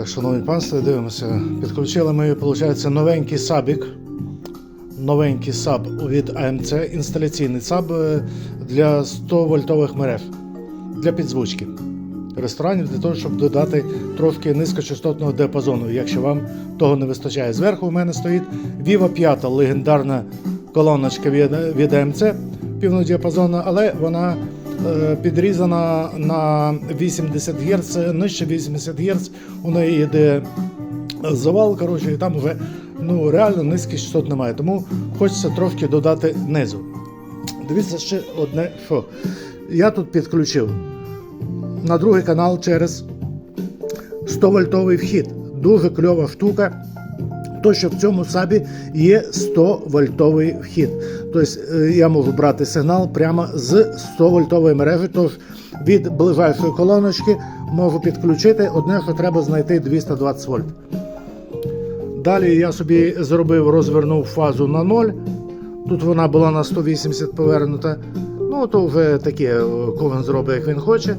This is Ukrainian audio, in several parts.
Так, шановні панство, дивимося. Підключили ми, виходить, новенький сабік. Новенький саб від AMC, інсталяційний саб е, для 100 вольтових мереж для підзвучки ресторанів для того, щоб додати трошки низькочастотного діапазону, якщо вам того не вистачає. Зверху у мене стоїть Viva 5, легендарна колоночка від, AMC півнодіапазонна, але вона підрізана на 80 Гц, нижче 80 Гц, у неї йде завал, коротше, і там вже ну, реально низьких частот немає. Тому хочеться трошки додати низу. Дивіться ще одне, що я тут підключив на другий канал через 100 вольтовий вхід. Дуже кльова штука. То, що в цьому сабі є 100 вольтовий вхід. Тобто е, я можу брати сигнал прямо з 100 вольтової мережі. Тож від ближайшої колоночки можу підключити. Одне, що треба знайти 220 вольт. Далі я собі зробив, розвернув фазу на 0. Тут вона була на 180 повернута. Ну, то вже таке, кожен зробить, як він хоче.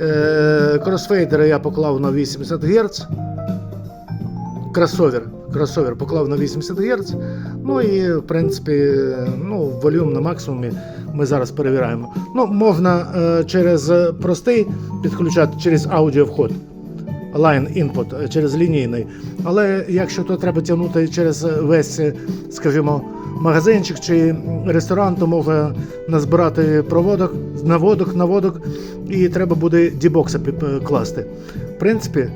Е, кросфейдери я поклав на 80 Гц. Кросовер. Кросовер поклав на 80 Гц. Ну і в принципі, ну, волюм на максимумі ми зараз перевіряємо. Ну, можна е, через простий підключати через аудіовход. Line input е, через лінійний. Але якщо то треба тягнути через весь, е, скажімо, магазинчик чи ресторан, то може назбирати проводок, наводок, наводок, і треба буде дібокса класти. В принципі,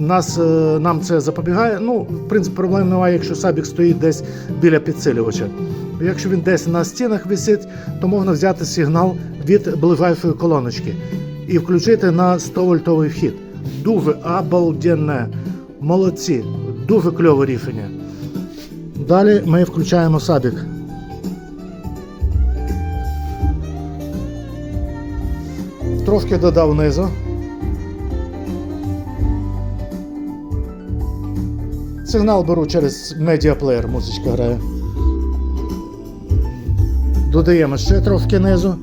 нас, е, нам це запобігає. Ну, в принципі, проблем немає, якщо сабік стоїть десь біля підсилювача. Якщо він десь на стінах висить, то можна взяти сигнал від ближайшої колоночки і включити на 100 вольтовий вхід. Дуже обалденне. Молодці, дуже кльове рішення. Далі ми включаємо сабік. Трошки додав низу. Сигнал беру через медіаплеєр, музичка грає. Додаємо ще трошки низу.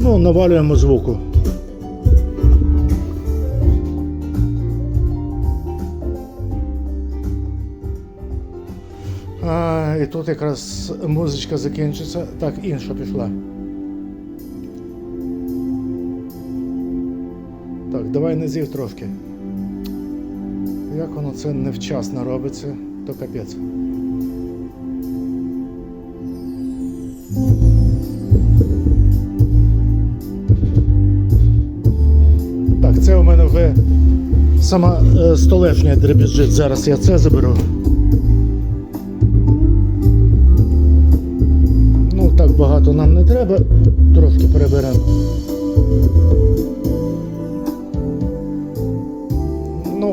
Ну, навалюємо звуку. А, і тут якраз музичка закінчиться. Так, інша пішла. Так, давай низів трошки. Як воно це невчасно робиться, то капець. Так, це у мене вже сама е, столешня дребіжить. Зараз я це заберу. Ну, так багато нам не треба, трошки переберемо.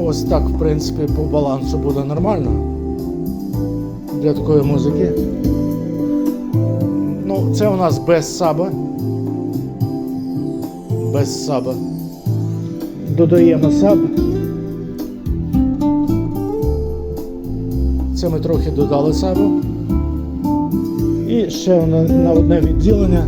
Ось так, в принципі, по балансу буде нормально для такої музики. Ну, це у нас без саба. Без саба. Додаємо саб. Це ми трохи додали сабу. І ще на, одне відділення.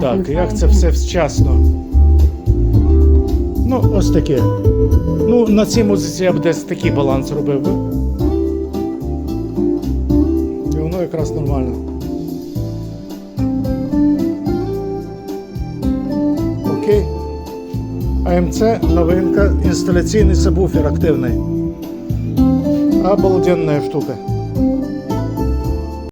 Так, як це все вчасно. Ну, ось таке. Ну, на цій музиці я б десь такий баланс робив би. І воно якраз нормально. Окей. АМЦ новинка, інсталяційний сабвуфер активний. Обалденна штука.